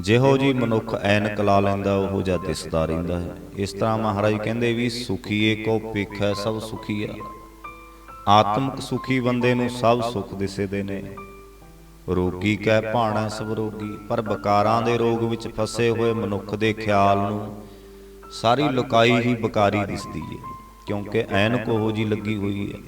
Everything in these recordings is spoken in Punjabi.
ਜਿਹੋ ਜੀ ਮਨੁੱਖ ਐਨਕ ਲਾ ਲੈਂਦਾ, ਉਹੋ ਜਿਹਾ ਦਿਸਦਾ ਰਹਿੰਦਾ ਹੈ। ਇਸ ਤਰ੍ਹਾਂ ਮਹਾਰਾਜ ਕਹਿੰਦੇ ਵੀ ਸੁਖੀਏ ਕੋ ਪੇਖੈ ਸਭ ਸੁਖੀਆ ਆਤਮਿਕ ਸੁਖੀ ਬੰਦੇ ਨੂੰ ਸਭ ਸੁਖ ਦਿਸਦੇ ਨੇ। ਰੋਗੀ ਕਹਿ ਭਾਣਾ ਸਭ ਰੋਗੀ, ਪਰ ਬਕਾਰਾਂ ਦੇ ਰੋਗ ਵਿੱਚ ਫਸੇ ਹੋਏ ਮਨੁੱਖ ਦੇ ਖਿਆਲ ਨੂੰ ਸਾਰੀ ਲੁਕਾਈ ਹੀ ਬਕਾਰੀ ਦਿਸਦੀ ਹੈ ਕਿਉਂਕਿ ਐਨਕ ਉਹੋ ਜੀ ਲੱਗੀ ਹੋਈ ਹੈ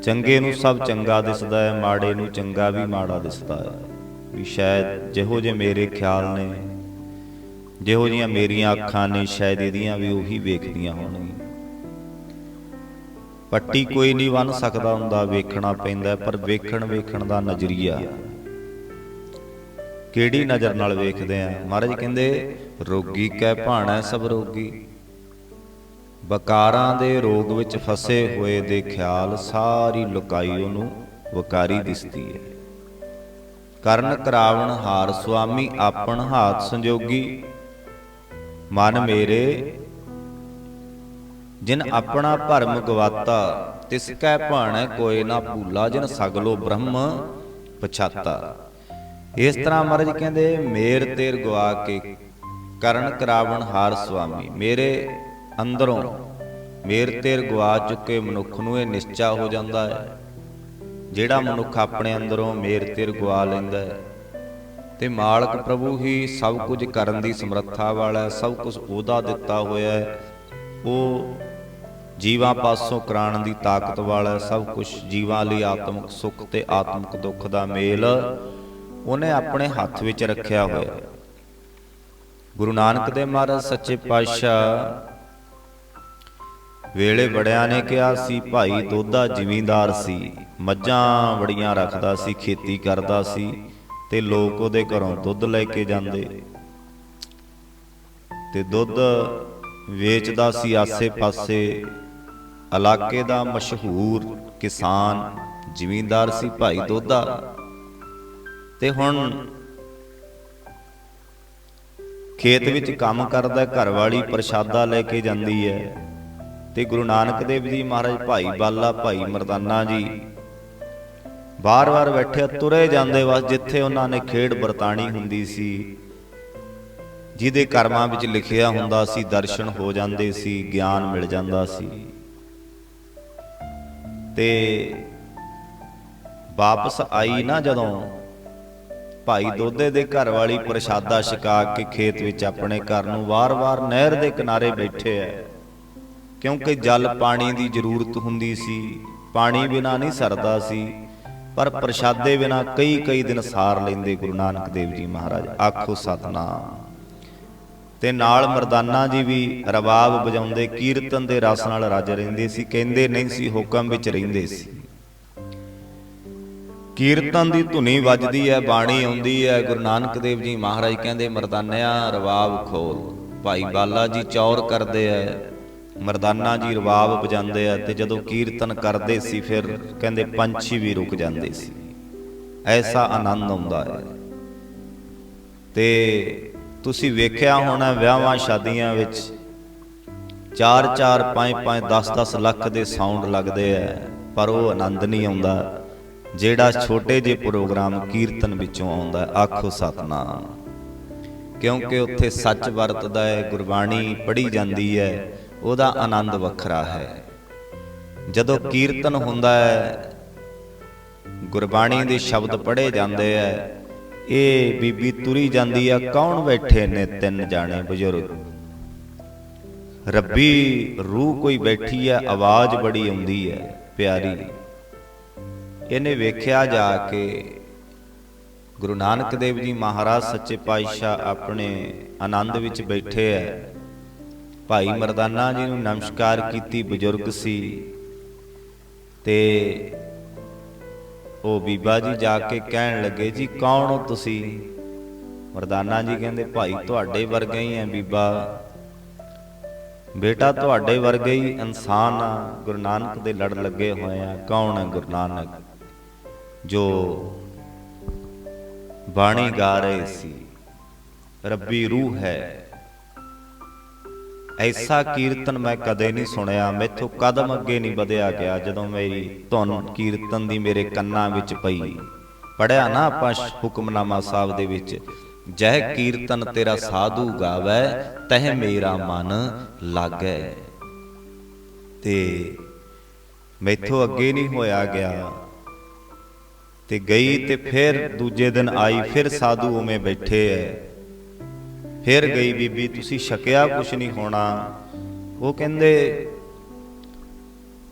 ਚੰਗੇ ਨੂੰ ਸਭ ਚੰਗਾ ਦਿਸਦਾ ਹੈ, ਮਾੜੇ ਨੂੰ ਚੰਗਾ ਵੀ ਮਾੜਾ ਦਿਸਦਾ ਹੈ। ਵੀ ਸ਼ਾਇਦ ਜਿਹੋ ਜੇ ਮੇਰੇ ਖਿਆਲ ਨੇ, ਜਿਹੋ ਜੀਆਂ ਮੇਰੀਆਂ ਅੱਖਾਂ ਨੇ, ਸ਼ਾਇਦ ਇਹਦੀਆਂ ਵੀ ਉਹੀ ਵੇਖਦੀਆਂ ਹੋਣਗੀਆਂ। ਪੱਟੀ ਕੋਈ ਨਹੀਂ ਬੰਨ ਸਕਦਾ ਹੁੰਦਾ, ਵੇਖਣਾ ਪੈਂਦਾ, ਪਰ ਵੇਖਣ ਵੇਖਣ ਦਾ ਨਜ਼ਰੀਆ। ਕਿਹੜੀ ਨਜ਼ਰ ਨਾਲ ਵੇਖਦੇ ਆ? ਮਹਾਰਾਜ ਕਹਿੰਦੇ, ਰੋਗੀ ਕੈ ਭਾਣਾ ਸਭ ਰੋਗੀ। ਵਕਾਰਾਂ ਦੇ ਰੋਗ ਵਿੱਚ ਫਸੇ ਹੋਏ ਦੇ ਖਿਆਲ ਸਾਰੀ ਲੁਕਾਈ ਉਹਨੂੰ ਵਕਾਰੀ ਦਿਸਦੀ ਹੈ। ਕਰਨ ਕਰਾਵਣ ਹਾਰ ਸੁਆਮੀ ਆਪਣ ਹਾਥ ਸੰਜੋਗੀ। ਮਨ ਮੇਰੇ, ਜਿਨ ਆਪਣਾ ਭਰਮ ਗਵਾਤਾ, ਤਿਸ ਕੈ ਭਾਣੈ ਕੋਏ ਨਾ ਭੂਲਾ, ਜਿਨ ਸਗਲੋ ਬ੍ਰਹਮ ਪਛਾਤਾ। ਇਸ ਤਰ੍ਹਾਂ ਮਹਾਰਾਜ ਕਹਿੰਦੇ, ਮੇਰ ਤੇਰ ਗਵਾ ਕੇ ਕਰਨ ਕਰਾਵਣ ਹਾਰ ਸੁਆਮੀ। ਮੇਰੇ ਅੰਦਰੋਂ ਮੇਰ ਤੇਰ ਗਵਾ ਚੁੱਕੇ ਮਨੁੱਖ ਨੂੰ ਇਹ ਨਿਸ਼ਚਾ ਹੋ ਜਾਂਦਾ ਹੈ। ਜਿਹੜਾ ਮਨੁੱਖ ਆਪਣੇ ਅੰਦਰੋਂ ਮੇਰ ਤੇਰ ਗਵਾ ਲੈਂਦਾ ਹੈ। ਤੇ ਮਾਲਕ ਪ੍ਰਭੂ ਹੀ ਸਭ ਕੁਝ ਕਰਨ ਦੀ ਸਮਰੱਥਾ ਵਾਲਾ ਹੈ, ਸਭ ਕੁਝ ਉਹਦਾ ਦਿੱਤਾ ਹੋਇਆ ਹੈ। ਉਹ ਜੀਵਾਂ ਪਾਸੋਂ ਕਰਾਣ ਦੀ ਤਾਕਤ ਵਾਲਾ ਸਭ ਕੁਝ ਜੀਵਾਂ ਲਈ ਆਤਮਿਕ ਸੁੱਖ ਤੇ ਆਤਮਿਕ ਦੁੱਖ ਦਾ ਮੇਲ ਉਹਨੇ ਆਪਣੇ ਹੱਥ ਵਿੱਚ ਰੱਖਿਆ ਹੋਇਆ ਗੁਰੂ ਨਾਨਕ ਦੇਵ ਮਹਾਰਾਜ ਸੱਚੇ ਪਾਤਸ਼ਾਹ ਵੇਲੇ ਬੜਿਆਂ ਨੇ ਕਿਹਾ ਸੀ, ਭਾਈ ਦੋਦਾ ਜ਼ਿਮੀਂਦਾਰ ਸੀ। ਮੱਝਾਂ ਬੜੀਆਂ ਰੱਖਦਾ ਸੀ, ਖੇਤੀ ਕਰਦਾ ਸੀ ਤੇ ਲੋਕ ਉਹਦੇ ਘਰੋਂ ਦੁੱਧ ਲੈ ਕੇ ਜਾਂਦੇ। ਤੇ ਦੁੱਧ ਵੇਚਦਾ ਸੀ ਆਸੇ-ਪਾਸੇ। ਇਲਾਕੇ ਦਾ ਮਸ਼ਹੂਰ ਕਿਸਾਨ ਜ਼ਿਮੀਂਦਾਰ ਸੀ, ਭਾਈ ਦੋਦਾ ਤੇ ਹੁਣ ਖੇਤ ਵਿੱਚ ਕੰਮ ਕਰਦਾ ਘਰ ਵਾਲੀ ਪ੍ਰਸ਼ਾਦਾ ਲੈ ਕੇ ਜਾਂਦੀ ਹੈ। ਤੇ ਗੁਰੂ ਨਾਨਕ ਦੇਵ ਜੀ ਮਹਾਰਾਜ, ਭਾਈ ਬਾਲਾ, ਭਾਈ ਮਰਦਾਨਾ ਜੀ। ਬਾਰ-ਬਾਰ ਬੈਠੇ, ਤੁਰੇ ਜਾਂਦੇ ਵਸ ਜਿੱਥੇ ਉਹਨਾਂ ਨੇ ਖੇਡ ਵਰਤਾਣੀ ਹੁੰਦੀ ਸੀ। ਜਿਹਦੇ ਕਰਮਾਂ ਵਿੱਚ ਲਿਖਿਆ ਹੁੰਦਾ ਸੀ, ਦਰਸ਼ਨ ਹੋ ਜਾਂਦੇ ਸੀ, ਗਿਆਨ ਮਿਲ ਜਾਂਦਾ ਸੀ। ਤੇ ਵਾਪਸ ਆਈ ਨਾ ਜਦੋਂ ਭਾਈ ਦੋਦੇ ਦੇ ਘਰ ਵਾਲੀ ਪ੍ਰਸ਼ਾਦਾ ਛਕਾ ਕੇ ਖੇਤ ਵਿੱਚ ਆਪਣੇ ਘਰ ਨੂੰ, ਵਾਰ-ਵਾਰ ਨਹਿਰ ਦੇ ਕਿਨਾਰੇ ਬੈਠੇ ਐ ਕਿਉਂਕਿ ਜਲ ਪਾਣੀ ਦੀ ਜ਼ਰੂਰਤ ਹੁੰਦੀ ਸੀ, ਪਾਣੀ ਬਿਨਾ ਨਹੀਂ ਸਰਦਾ ਸੀ, ਪਰ ਪ੍ਰਸ਼ਾਦੇ ਬਿਨਾ ਕਈ ਕਈ ਦਿਨ ਸਾਰ ਲੈਂਦੇ ਗੁਰੂ ਨਾਨਕ ਦੇਵ ਜੀ ਮਹਾਰਾਜ, ਆਖੋ ਸਤਨਾਮ। ਤੇ ਨਾਲ ਮਰਦਾਨਾ ਜੀ ਵੀ ਰਬਾਬ ਵਜਾਉਂਦੇ, ਕੀਰਤਨ ਦੇ ਰਸ ਨਾਲ ਰੱਜ ਰਹਿੰਦੇ ਸੀ, ਕਹਿੰਦੇ ਨਹੀਂ ਸੀ, ਹੁਕਮ ਵਿੱਚ ਰਹਿੰਦੇ ਸੀ। ਕੀਰਤਨ ਦੀ ਧੁਨੀ ਵੱਜਦੀ ਹੈ, ਬਾਣੀ ਆਉਂਦੀ ਹੈ, ਗੁਰੂ ਨਾਨਕ ਦੇਵ ਜੀ ਮਹਾਰਾਜ ਕਹਿੰਦੇ, ਮਰਦਾਨਿਆ ਰਬਾਬ ਖੋਲ, ਭਾਈ ਬਾਲਾ ਜੀ ਚੌਰ ਕਰਦੇ ਐ ਮਰਦਾਨਾ ਜੀ ਰਬਾਬ ਵਜਾਉਂਦੇ ਆ ਤੇ ਜਦੋਂ ਕੀਰਤਨ ਕਰਦੇ ਸੀ ਫਿਰ ਕਹਿੰਦੇ ਪੰਛੀ ਵੀ ਰੁਕ ਜਾਂਦੇ ਸੀ। ਐਸਾ ਆਨੰਦ ਆਉਂਦਾ ਹੈ। ਤੇ ਤੁਸੀਂ ਵੇਖਿਆ ਹੋਣਾ ਵਿਆਹਾਂ ਸ਼ਾਦੀਆਂ ਵਿੱਚ 4 4 5 5 10 10 ਲੱਖ ਦੇ ਸਾਊਂਡ ਲੱਗਦੇ ਆ, ਪਰ ਉਹ ਆਨੰਦ ਨਹੀਂ ਆਉਂਦਾ। ਜਿਹੜਾ ਛੋਟੇ ਜਿਹੇ ਪ੍ਰੋਗਰਾਮ ਕੀਰਤਨ ਵਿੱਚੋਂ ਆਉਂਦਾ, ਆਖੋ ਸਤਨਾਮ। ਕਿਉਂਕਿ ਉੱਥੇ ਸੱਚ ਵਰਤਦਾ ਹੈ, ਗੁਰਬਾਣੀ ਪੜ੍ਹੀ ਜਾਂਦੀ ਹੈ ਉਹਦਾ ਆਨੰਦ ਵੱਖਰਾ ਹੈ। ਜਦੋਂ ਕੀਰਤਨ ਹੁੰਦਾ ਹੈ, ਗੁਰਬਾਣੀ ਦੇ ਸ਼ਬਦ ਪੜ੍ਹੇ ਜਾਂਦੇ ਆ ਇਹ ਬੀਬੀ ਤੁਰੀ ਜਾਂਦੀ ਆ ਕੌਣ ਬੈਠੇ ਨੇ ਤਿੰਨ ਜਾਣੇ ਬਜ਼ੁਰਗ? ਰੱਬੀ ਰੂਹ ਕੋਈ ਬੈਠੀ ਆ ਆਵਾਜ਼ ਬੜੀ ਆਉਂਦੀ ਹੈ, ਪਿਆਰੀ। ਇਹਨੇ ਵੇਖਿਆ ਜਾ ਕੇ ਗੁਰੂ ਨਾਨਕ ਦੇਵ ਜੀ ਮਹਾਰਾਜ, ਸੱਚੇ ਪਾਤਸ਼ਾਹ ਆਪਣੇ ਆਨੰਦ ਵਿੱਚ ਬੈਠੇ ਐ ਭਾਈ ਮਰਦਾਨਾ ਜੀ ਨੂੰ ਨਮਸਕਾਰ ਕੀਤੀ ਬਜ਼ੁਰਗ ਸੀ ਤੇ ਉਹ ਬੀਬਾ ਜੀ ਜਾ ਕੇ ਕਹਿਣ ਲੱਗੇ, ਜੀ ਕੌਣ ਹੋ ਤੁਸੀਂ? ਮਰਦਾਨਾ ਜੀ ਕਹਿੰਦੇ, ਭਾਈ ਤੁਹਾਡੇ ਵਰਗੇ ਹੀ ਆ ਬੀਬਾ। ਬੇਟਾ ਤੁਹਾਡੇ ਵਰਗੇ ਹੀ ਇਨਸਾਨ ਆ। ਗੁਰੂ ਨਾਨਕ ਦੇ ਲੜ ਲੱਗੇ ਹੋਏ ਆ। ਕੌਣ ਹੈ ਗੁਰੂ ਨਾਨਕ? ਜੋ ਬਾਣੀ ਗਾ ਰਹੇ ਸੀ। ਰੱਬੀ ਰੂਹ ਹੈ ਐਸਾ ਕੀਰਤਨ ਮੈਂ ਕਦੇ ਨਹੀਂ ਸੁਣਿਆ, ਮੈਥੋਂ ਕਦਮ ਅੱਗੇ ਨਹੀਂ ਵਧਿਆ ਗਿਆ ਜਦੋਂ ਮੇਰੀ ਧੁਨ ਕੀਰਤਨ ਦੀ ਮੇਰੇ ਕੰਨਾਂ ਵਿੱਚ ਪਈ। ਪੜਿਆ ਨਾ ਆਪਾਂ ਹੁਕਮਨਾਮਾ ਸਾਹਿਬ ਦੇ ਵਿੱਚ, ਜਹ ਕੀਰਤਨ ਤੇਰਾ ਸਾਧੂ ਗਾਵੇ, ਤਹ ਮੇਰਾ ਮਨ ਲਾਗੈ। ਤੇ ਮੈਥੋਂ ਅੱਗੇ ਨਹੀਂ ਹੋਇਆ ਗਿਆ। ਤੇ ਗਈ ਤੇ ਫਿਰ ਦੂਜੇ ਦਿਨ ਆਈ, ਫਿਰ ਸਾਧੂ ਉਵੇਂ ਬੈਠੇ ਐ। ਫਿਰ ਗਈ ਬੀਬੀ, ਤੁਸੀਂ ਛਕਿਆ ਕੁਛ ਨਹੀਂ ਹੋਣਾ। ਉਹ ਕਹਿੰਦੇ,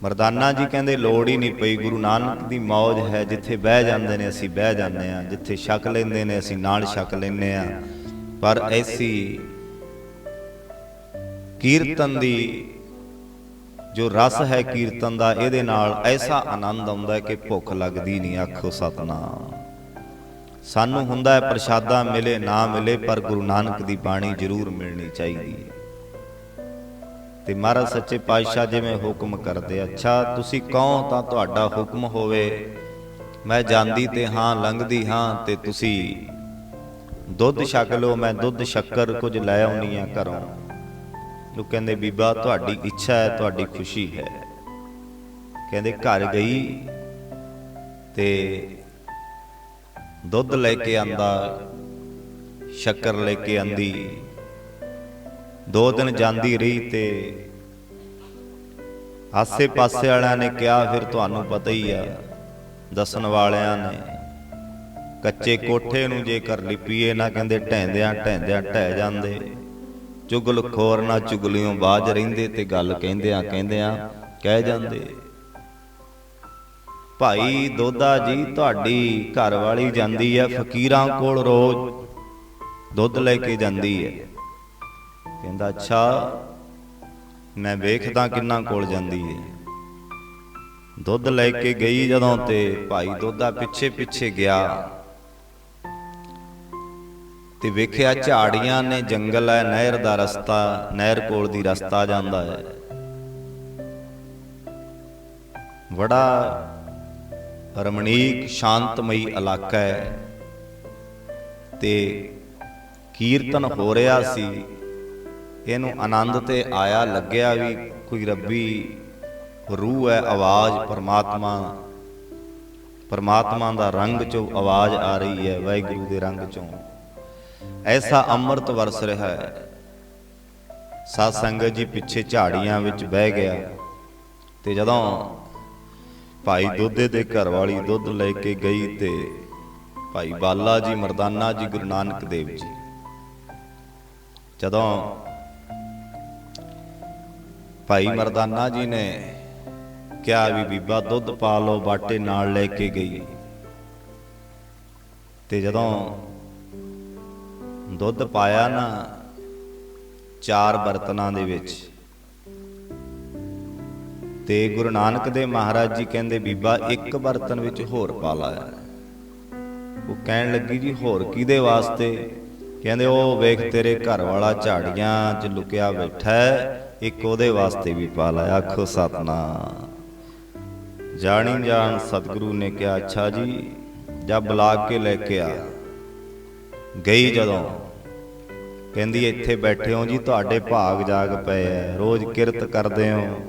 ਮਰਦਾਨਾ ਜੀ ਕਹਿੰਦੇ, ਲੋੜ ਹੀ ਨਹੀਂ ਪਈ। ਗੁਰੂ ਨਾਨਕ ਦੀ ਮੌਜ ਹੈ, ਜਿੱਥੇ ਬਹਿ ਜਾਂਦੇ ਨੇ, ਅਸੀਂ ਬਹਿ ਜਾਂਦੇ ਆ ਜਿੱਥੇ ਛਕ ਲੈਂਦੇ ਨੇ, ਅਸੀਂ ਨਾਲ ਛਕ ਲੈਂਦੇ ਆ ਪਰ ਐਸੀ ਕੀਰਤਨ ਦੀ ਜੋ ਰਸ ਹੈ ਕੀਰਤਨ ਦਾ, ਇਹਦੇ ਨਾਲ ਐਸਾ ਆਨੰਦ ਆਉਂਦਾ ਕਿ ਭੁੱਖ ਲੱਗਦੀ ਨਹੀਂ, ਆਖੋ ਸਤਨਾਮ। ਸਾਨੂੰ ਹੁੰਦਾ ਹੈ ਪ੍ਰਸ਼ਾਦਾ ਮਿਲੇ, ਨਾ ਮਿਲੇ, ਪਰ ਗੁਰੂ ਨਾਨਕ ਦੀ ਬਾਣੀ ਜ਼ਰੂਰ ਮਿਲਣੀ ਚਾਹੀਦੀ ਹੈ। ਤੇ ਮਹਾਰਾਜ ਸੱਚੇ ਪਾਤਸ਼ਾਹ ਜਿਵੇਂ ਹੁਕਮ ਕਰਦੇ ਅੱਛਾ, ਤੁਸੀਂ ਕਹੋ ਤਾਂ ਤੁਹਾਡਾ ਹੁਕਮ ਹੋਵੇ। ਮੈਂ ਜਾਂਦੀ ਤੇ ਹਾਂ, ਲੰਘਦੀ ਹਾਂ ਤੇ ਤੁਸੀਂ ਦੁੱਧ ਛਕ ਲਓ, ਮੈਂ ਦੁੱਧ ਸ਼ੱਕਰ ਕੁਝ ਲੈ ਆਉਣੀ ਆ ਘਰੋਂ। ਉਹ ਕਹਿੰਦੇ, ਬੀਬਾ, ਤੁਹਾਡੀ ਇੱਛਾ ਹੈ, ਤੁਹਾਡੀ ਖੁਸ਼ੀ ਹੈ। ਕਹਿੰਦੇ, ਘਰ ਗਈ ਤੇ ਦੁੱਧ ਲੈ ਕੇ ਆਂਦਾ ਸ਼ੱਕਰ ਲੈ ਕੇ ਆਂਦੀ। ਦੋ ਦਿਨ ਜਾਂਦੀ ਰਹੀ ਤੇ ਆਸੇ ਪਾਸੇ ਵਾਲਿਆਂ ਨੇ ਕਿਹਾ ਫਿਰ ਤੁਹਾਨੂੰ ਪਤਾ ਹੀ ਆ ਦੱਸਣ ਵਾਲਿਆਂ ਨੇ। ਕੱਚੇ ਕੋਠੇ ਨੂੰ ਜੇਕਰ ਲਿਪੀਏ ਨਾ ਕਹਿੰਦੇ ਢੈਂਦਿਆਂ ਢੈਂਦਿਆਂ ਢਹਿ ਜਾਂਦੇ। ਚੁਗਲ ਖੋਰ ਨਾ ਚੁਗਲਿਓਂ ਬਾਜ ਰਹਿੰਦੇ ਤੇ ਗੱਲ ਕਹਿੰਦਿਆਂ ਕਹਿੰਦਿਆਂ ਕਹਿ ਜਾਂਦੇ। ਭਾਈ ਦੋਦਾ ਜੀ ਤੁਹਾਡੀ ਘਰ ਵਾਲੀ ਜਾਂਦੀ ਹੈ ਫਕੀਰਾਂ ਕੋਲ ਰੋਜ਼। ਦੁੱਧ ਲੈ ਕੇ ਜਾਂਦੀ ਹੈ। ਕਹਿੰਦਾ, ਅੱਛਾ, ਮੈਂ ਵੇਖਦਾ ਕਿੰਨਾ ਕੋਲ ਜਾਂਦੀ ਹੈ। ਦੁੱਧ ਲੈ ਕੇ ਗਈ ਜਦੋਂ ਤੇ ਭਾਈ ਦੋਦਾ ਪਿੱਛੇ ਪਿੱਛੇ ਗਿਆ। ਤੇ ਵੇਖਿਆ ਝਾੜੀਆਂ ਨੇ ਜੰਗਲ ਹੈ, ਨਹਿਰ ਦਾ ਰਸਤਾ, ਨਹਿਰ ਕੋਲ ਦੀ ਰਸਤਾ ਜਾਂਦਾ ਹੈ। ਬੜਾ ਰਮਣੀਕ ਸ਼ਾਂਤਮਈ ਇਲਾਕਾ ਹੈ। ਤੇ ਕੀਰਤਨ ਹੋ ਰਿਹਾ ਸੀ। ਇਹਨੂੰ ਆਨੰਦ ਤੇ ਆਇਆ, ਲੱਗਿਆ ਵੀ ਕੋਈ ਰੱਬੀ ਰੂਹ ਹੈ, ਆਵਾਜ਼ ਪਰਮਾਤਮਾ ਪਰਮਾਤਮਾ ਦਾ ਰੰਗ ਚੋਂ ਆਵਾਜ਼ ਆ ਰਹੀ ਹੈ, ਵਾਹਿਗੁਰੂ ਦੇ ਰੰਗ ਚੋਂ। ਐਸਾ ਅੰਮ੍ਰਿਤ ਵਰਸ ਰਿਹਾ ਹੈ। ਸਾਧ ਸੰਗਤ ਜੀ ਪਿੱਛੇ ਝਾੜੀਆਂ ਵਿੱਚ ਬਹਿ ਗਿਆ ਤੇ ਜਦੋਂ ਭਾਈ ਦੋਦੇ ਦੇ ਘਰ ਵਾਲੀ ਦੁੱਧ ਲੈ ਕੇ ਗਈ ਤੇ ਭਾਈ ਬਾਲਾ ਜੀ, ਮਰਦਾਨਾ ਜੀ, ਗੁਰੂ ਨਾਨਕ ਦੇਵ ਜੀ। ਜਦੋਂ ਭਾਈ ਮਰਦਾਨਾ ਜੀ ਨੇ ਕਿਹਾ ਵੀ ਬੀਬਾ ਦੁੱਧ ਪਾ ਲਓ, ਬਾਟੇ ਨਾਲ ਲੈ ਕੇ ਗਈ। ਤੇ ਜਦੋਂ ਦੁੱਧ ਪਾਇਆ ਨਾ ਚਾਰ ਬਰਤਨਾਂ ਦੇ ਵਿੱਚ ਤੇ ਗੁਰੂ ਨਾਨਕ ਦੇ ਮਹਾਰਾਜ ਜੀ ਕਹਿੰਦੇ, ਬੀਬਾ, ਇੱਕ ਬਰਤਨ ਵਿੱਚ ਹੋਰ ਪਾ ਲਾਇਆ ਉਹ ਕਹਿਣ ਲੱਗੀ, ਜੀ, ਹੋਰ ਕਿਹਦੇ ਵਾਸਤੇ? ਕਹਿੰਦੇ, ਉਹ ਵੇਖ, ਤੇਰੇ ਘਰ ਵਾਲਾ ਝਾੜੀਆਂ 'ਚ ਲੁਕਿਆ ਬੈਠਾ ਹੈ, ਇੱਕ ਉਹਦੇ ਵਾਸਤੇ ਵੀ ਪਾ ਲਾਇਆ ਆਖੋ ਸਤਨਾਮ। ਜਾਣੀ ਜਾਣ ਸਤਿਗੁਰੂ ਨੇ ਕਿਹਾ, ਅੱਛਾ ਜੀ ਜਾਂ ਬੁਲਾ ਕੇ ਲੈ ਕੇ ਆ। ਗਈ ਜਦੋਂ। ਕਹਿੰਦੀ, ਇੱਥੇ ਬੈਠੇ ਹੋ ਜੀ, ਤੁਹਾਡੇ ਭਾਗ ਜਾਗ ਪਏ ਐ ਰੋਜ਼ ਕਿਰਤ ਕਰਦੇ ਹੋ।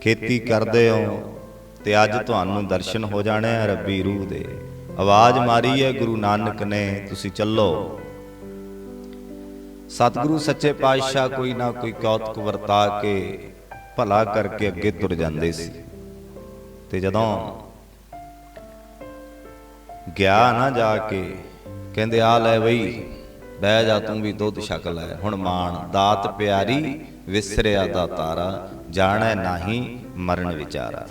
ਖੇਤੀ ਕਰਦੇ ਹੋ ਤੇ ਅੱਜ ਤੁਹਾਨੂੰ ਦਰਸ਼ਨ ਹੋ ਜਾਣੇ ਆ ਰੱਬੀ ਰੂਹ ਦੇ। ਆਵਾਜ਼ ਮਾਰੀ ਹੈ ਗੁਰੂ ਨਾਨਕ ਨੇ, ਤੁਸੀਂ ਚੱਲੋ। ਸਤਿਗੁਰੂ ਸੱਚੇ ਪਾਤਸ਼ਾਹ ਕੋਈ ਨਾ ਕੋਈ ਕੌਤਕ ਵਰਤਾ ਕੇ ਭਲਾ ਕਰਕੇ ਅੱਗੇ ਤੁਰ ਜਾਂਦੇ ਸੀ। ਤੇ ਜਦੋਂ ਗਿਆ ਨਾ ਜਾ ਕੇ, ਕਹਿੰਦੇ, ਆ ਲੈ ਬਈ ਬਹਿ ਜਾ ਤੂੰ ਵੀ ਦੁੱਧ ਛਕ ਲੈ। ਹੁਣ ਮਾਣ, ਦਾਤ ਪਿਆਰੀ, ਵਿਸਰਿਆ ਦਾ ਤਾਰਾ, ਜਾਣੈ ਨਾਹੀ ਮਰਨ ਵਿਚਾਰਾ।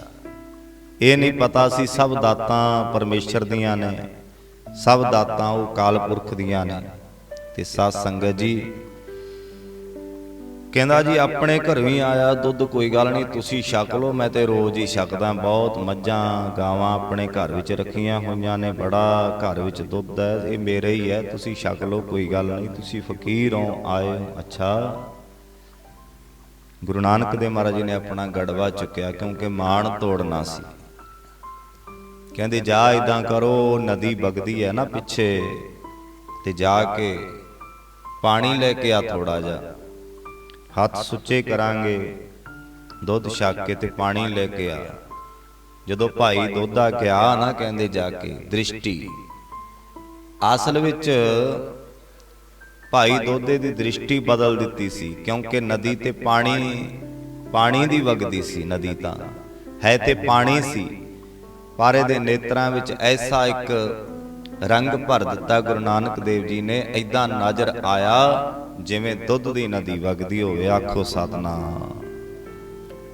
ਇਹ ਨਹੀਂ ਪਤਾ ਸੀ ਸਭ ਦਾਤਾਂ ਪਰਮੇਸ਼ਰ ਦੀਆਂ ਨੇ, ਸਭ ਦਾਤਾਂ ਉਹ ਕਾਲ ਪੁਰਖ ਦੀਆਂ ਨੇ। ਤੇ ਸਾਧ ਸੰਗਤ ਜੀ ਕਹਿੰਦਾ ਜੀ, ਆਪਣੇ ਘਰੋਂ ਹੀ ਆਇਆ, ਦੁੱਧ ਕੋਈ ਗੱਲ ਨਹੀਂ, ਤੁਸੀਂ ਛਕ ਲਓ, ਮੈਂ ਤੇ ਰੋਜ਼ ਹੀ ਛਕਦਾ, ਬਹੁਤ ਮੱਝਾਂ ਗਾਵਾਂ ਆਪਣੇ ਘਰ ਵਿੱਚ ਰੱਖੀਆਂ ਹੋਈਆਂ ਨੇ, ਬੜਾ ਘਰ ਵਿੱਚ ਦੁੱਧ ਹੈ, ਇਹ ਮੇਰੇ ਹੀ ਹੈ, ਤੁਸੀਂ ਛਕ ਲਓ, ਕੋਈ ਗੱਲ ਨਹੀਂ, ਤੁਸੀਂ ਫਕੀਰ ਹੋ, ਆਏ ਹੋ। ਅੱਛਾ ਗੁਰੂ ਨਾਨਕ ਦੇ ਮਹਾਰਾਜ ਜੀ ਨੇ ਆਪਣਾ ਗੜਵਾ ਚੁੱਕਿਆ, ਕਿਉਂਕਿ ਮਾਣ ਤੋੜਨਾ ਸੀ ਕਹਿੰਦੇ, ਜਾ ਇਦਾਂ ਕਰੋ, ਨਦੀ ਵਗਦੀ ਹੈ ਨਾ ਪਿੱਛੇ, ਤੇ ਜਾ ਕੇ ਪਾਣੀ ਲੈ ਕੇ ਆ ਥੋੜਾ ਜਿਹਾ ਹੱਥ ਸੁੱਚੇ ਕਰਾਂਗੇ। ਦੁੱਧ ਛਕ ਕੇ ਤੇ ਪਾਣੀ ਲੈ ਕੇ ਆ। ਜਦੋਂ ਭਾਈ ਦੋਦਾ ਗਿਆ ਨਾ ਕਹਿੰਦੇ ਜਾ ਕੇ, ਦ੍ਰਿਸ਼ਟੀ। ਅਸਲ ਵਿੱਚ ਭਾਈ ਦੋਦੇ ਦੀ ਦ੍ਰਿਸ਼ਟੀ ਬਦਲ ਦਿੱਤੀ ਸੀ, ਕਿਉਂਕਿ ਨਦੀ ਤੇ ਪਾਣੀ ਪਾਣੀ ਦੀ ਵਗਦੀ ਸੀ ਨਦੀ ਤਾਂ। ਹੈ ਤੇ ਪਾਣੀ ਸੀ, ਪਰ ਇਹਦੇ ਨੇਤਰਾਂ ਵਿੱਚ ਐਸਾ ਇੱਕ ਰੰਗ ਭਰ ਦਿੱਤਾ ਗੁਰੂ ਨਾਨਕ ਦੇਵ ਜੀ ਨੇ ਐਦਾਂ ਨਜ਼ਰ ਆਇਆ ਜਿਵੇਂ ਦੁੱਧ ਦੀ ਨਦੀ ਵਗਦੀ ਹੋਵੇ, ਆਖੋ ਸਤਨਾਮ।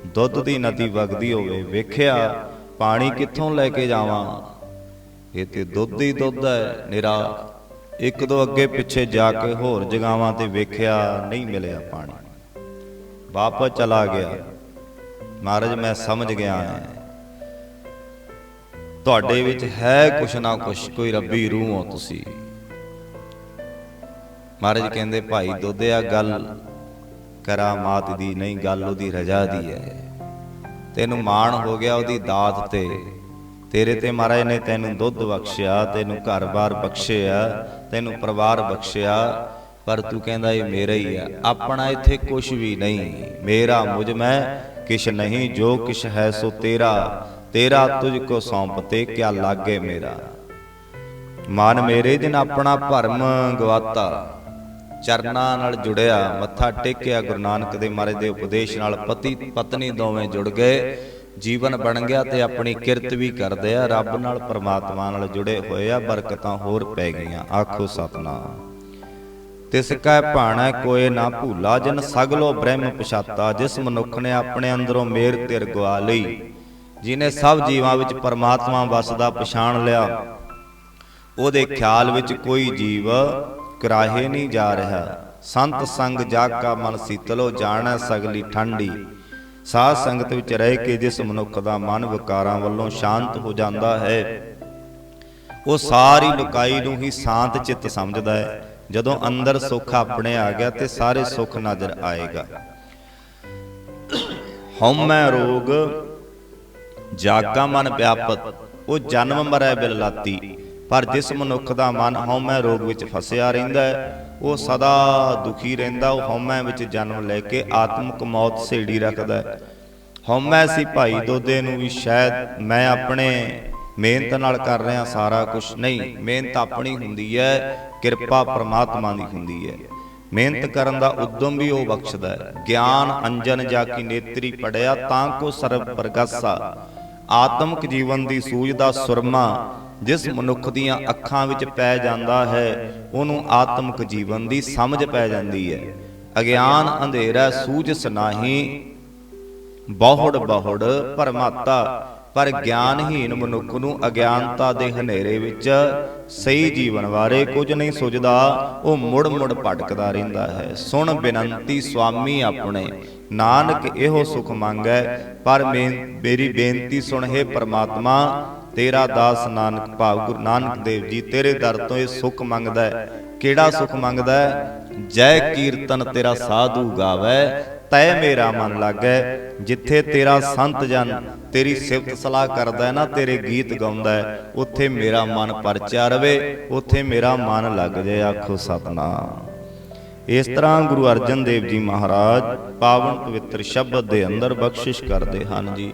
ਦੁੱਧ ਦੀ ਨਦੀ ਵਗਦੀ ਹੋਵੇ, ਵੇਖਿਆ ਪਾਣੀ ਕਿੱਥੋਂ ਲੈ ਕੇ ਜਾਵਾਂ? ਇਹ ਤੇ ਦੁੱਧ ਹੀ ਦੁੱਧ ਹੈ, ਨਿਰਾ। ਇੱਕ ਦੋ ਅੱਗੇ ਪਿੱਛੇ ਜਾ ਕੇ ਹੋਰ ਜਗਾਵਾਂ ਤੇ ਵੇਖਿਆ ਨਹੀਂ ਮਿਲਿਆ ਪਾਣੀ। ਵਾਪਸ ਚਲਾ ਗਿਆ। ਮਹਾਰਾਜ, ਮੈਂ ਸਮਝ ਗਿਆ ਹਾਂ। ਤੁਹਾਡੇ ਵਿੱਚ ਹੈ ਕੁਛ ਨਾ ਕੁਛ, ਕੋਈ ਰੱਬੀ ਰੂਹ ਹੋ ਤੁਸੀਂ। ਮਹਾਰਾਜ ਕਹਿੰਦੇ, ਭਾਈ ਦੋਦਿਆ ਗੱਲ ਕਰਾਮਾਤ ਦੀ ਨਹੀਂ, ਗੱਲ ਉਹਦੀ ਰਜਾ ਦੀ ਹੈ। ਤੈਨੂੰ ਮਾਣ ਹੋ ਗਿਆ ਉਹਦੀ ਦਾਤ ਤੇ। ਤੇਰੇ ਤੇ ਮਹਾਰਾਜ ਨੇ ਤੈਨੂੰ ਦੁੱਧ ਬਖਸ਼ਿਆ, ਤੈਨੂੰ ਘਰ-ਬਾਰ ਬਖਸ਼ਿਆ, ਤੈਨੂੰ ਪਰਿਵਾਰ ਬਖਸ਼ਿਆ, ਪਰ ਤੂੰ ਕਹਿੰਦਾ, ਇਹ ਮੇਰਾ ਹੀ ਆ। ਆਪਣਾ ਇੱਥੇ ਕੁਝ ਵੀ ਨਹੀਂ। ਮੇਰਾ ਮੁਝ ਮੈਂ, ਕਿਛ ਨਹੀਂ, ਜੋ ਕਿਛ ਹੈ ਸੋ ਤੇਰਾ। ਤੇਰਾ ਤੁਝ ਕੋ ਸੌਂਪਤੇ ਕਿਆ ਲਾਗੇ ਮੇਰਾ? ਮਨ ਮੇਰੇ ਦਿਨ ਆਪਣਾ ਭਰਮ ਗਵਾਤਾ ਚਰਨਾਂ ਨਾਲ ਜੁੜਿਆ, ਮੱਥਾ ਟੇਕਿਆ, ਗੁਰੂ ਨਾਨਕ ਦੇ ਮਹਾਰਾਜ ਦੇ ਉਪਦੇਸ਼ ਨਾਲ ਪਤੀ ਪਤਨੀ ਦੋਵੇਂ ਜੁੜ ਗਏ। ਜੀਵਨ ਬਣ ਗਿਆ ਤੇ ਆਪਣੀ ਕਿਰਤ ਵੀ ਕਰਦੇ ਆ। ਰੱਬ ਨਾਲ, ਪਰਮਾਤਮਾ ਨਾਲ ਜੁੜੇ ਹੋਏ ਆ, ਬਰਕਤਾਂ ਹੋਰ ਪੈ ਗਈਆਂ। ਆਖੋ ਸਤਨਾਮ। ਤਿਸ ਕੈ ਭਾਣਾ ਕੋਏ ਨਾ ਭੂਲਾ, ਜਨ ਸਗਲੋ ਬ੍ਰਹਮ ਪਛਾਤਾ, ਜਿਸ ਮਨੁੱਖ ਨੇ ਆਪਣੇ ਅੰਦਰੋਂ ਮੇਰ ਤਿਰ ਗਵਾ ਲਈ, ਜਿਨੇ ਸਭ ਜੀਵਾਂ ਵਿੱਚ ਪਰਮਾਤਮਾ ਵਸਦਾ ਪਛਾਣ ਲਿਆ, ਉਹਦੇ ਖਿਆਲ ਵਿੱਚ ਕੋਈ ਜੀਵ ਕਰਾਹੇ ਨਹੀਂ ਜਾ ਰਿਹਾ। ਸੰਤ ਸੰਗ ਜਾਗ ਕਾ ਮਨ ਸੀਤਲੋ ਜਾਣੈ ਸਗਲੀ ਠੰਡੀ। ਸਾਧ ਸੰਗਤ ਵਿੱਚ ਰਹਿ ਕੇ ਜਿਸ ਮਨੁੱਖ ਦਾ ਮਨ ਵਿਕਾਰਾਂ ਵੱਲੋਂ ਸ਼ਾਂਤ ਹੋ ਜਾਂਦਾ ਹੈ ਉਹ ਸਾਰੀ ਲੁਕਾਈ ਨੂੰ ਹੀ ਸ਼ਾਂਤ ਚਿੱਤ ਸਮਝਦਾ ਹੈ। ਜਦੋਂ ਅੰਦਰ ਸੁੱਖ ਆਪਣੇ ਆ ਗਿਆ ਤੇ ਸਾਰੇ ਸੁੱਖ ਨਜ਼ਰ ਆਏਗਾ। ਹਉਮੈ ਰੋਗ ਜਾਗਾ ਮਨ ਵਿਆਪਤ ਉਹ ਜਨਮ ਮਰੈ ਬਿਲ ਲਾਤੀ ਪਰ ਜਿਸ ਮਨੁੱਖ ਦਾ ਮਨ ਹਉਮੈ ਰੋਗ ਵਿੱਚ ਫਸਿਆ ਰਹਿੰਦਾ ਹੈ, ਉਹ ਸਦਾ ਦੁਖੀ ਰਹਿੰਦਾ, ਉਹ ਹਉਮੈ ਵਿੱਚ ਜਨਮ ਲੈ ਕੇ ਆਤਮਿਕ ਮੌਤ ਸੇੜੀ ਰੱਖਦਾ ਹੈ। ਹਉਮੈ ਸੀ ਭਾਈ ਦੋਦੇ ਨੂੰ ਵੀ ਸ਼ਾਇਦ ਮੈਂ ਆਪਣੇ ਮਿਹਨਤ ਨਾਲ ਕਰ ਰਿਹਾ ਸਾਰਾ ਕੁਝ ਨਹੀਂ, ਮਿਹਨਤ ਆਪਣੀ ਹੁੰਦੀ ਹੈ, ਕਿਰਪਾ ਪ੍ਰਮਾਤਮਾ ਦੀ ਹੁੰਦੀ ਹੈ। ਮਿਹਨਤ ਕਰਨ ਦਾ ਉਦਮ ਵੀ ਉਹ ਬਖਸ਼ਦਾ ਹੈ। ਗਿਆਨ ਅੰਜਨ ਜਾ ਕੀ ਨੇਤਰੀ ਪੜਿਆ ਤਾਂ ਕੋ ਸਰਬ ਪ੍ਰਗਾਸਾ। ਆਤਮਿਕ ਜੀਵਨ ਦੀ ਸੂਝ ਦਾ ਸੁਰਮਾ ਜਿਸ ਮਨੁੱਖ ਦੀਆਂ ਅੱਖਾਂ ਵਿੱਚ ਪੈ ਜਾਂਦਾ ਹੈ, ਉਹਨੂੰ ਆਤਮਿਕ ਜੀਵਨ ਦੀ ਸਮਝ ਪੈ ਜਾਂਦੀ ਹੈ। ਅਗਿਆਨ ਅੰਧੇਰਾ ਸੂਝ ਨਾਹੀ ਬਹੁੜ ਬਹੁੜ ਪਰਮਾਤਾ ਪਰ ਗਿਆਨਹੀਨ ਮਨੁੱਖ ਨੂੰ ਅਗਿਆਨਤਾ ਦੇ ਹਨੇਰੇ ਵਿੱਚ ਸਹੀ ਜੀਵਨ ਬਾਰੇ ਕੁਝ ਨਹੀਂ ਸੁਝਦਾ, ਉਹ ਮੁੜ ਮੁੜ ਭਟਕਦਾ ਰਹਿੰਦਾ ਹੈ। ਸੁਣ ਬੇਨੰਤੀ ਸੁਆਮੀ ਆਪਣੇ, ਨਾਨਕ ਇਹੋ ਸੁਖ ਮੰਗੈ, ਪਰ ਮੇਰੀ ਬੇਨਤੀ ਸੁਣ ਹੈ ਪਰਮਾਤਮਾ ਤੇਰਾ ਦਾਸ ਨਾਨਕ ਭਾਵ, ਗੁਰੂ ਨਾਨਕ ਦੇਵ ਜੀ, ਤੇਰੇ ਦਰ ਤੋਂ ਇਹ ਸੁਖ ਮੰਗਦਾ ਹੈ। ਕਿਹੜਾ ਸੁਖ ਮੰਗਦਾ ਹੈ? ਜੈ ਕੀਰਤਨ ਤੇਰਾ ਸਾਧੂ ਗਾਵੇ, ਤੈ ਮੇਰਾ ਮਨ ਲਾਗੈ। ਜਿੱਥੇ ਤੇਰਾ ਸੰਤ ਜਨ, ਤੇਰੀ ਸਿਫਤ ਸਲਾਹ ਕਰਦਾ ਹੈ ਨਾ, ਤੇਰੇ ਗੀਤ ਗਾਉਂਦਾ ਹੈ, ਉੱਥੇ ਮੇਰਾ ਮਨ ਪਰਚਾ ਰਵੇ, ਉੱਥੇ ਮੇਰਾ ਮਨ ਲੱਗ ਜਾਏ, ਆਖੋ ਸਤਨਾਮ। ਇਸ ਤਰ੍ਹਾਂ ਗੁਰੂ ਅਰਜਨ ਦੇਵ ਜੀ ਮਹਾਰਾਜ ਪਾਵਨ ਪਵਿੱਤਰ ਸ਼ਬਦ ਦੇ ਅੰਦਰ ਬਖਸ਼ਿਸ਼ ਕਰਦੇ ਹਨ ਜੀ।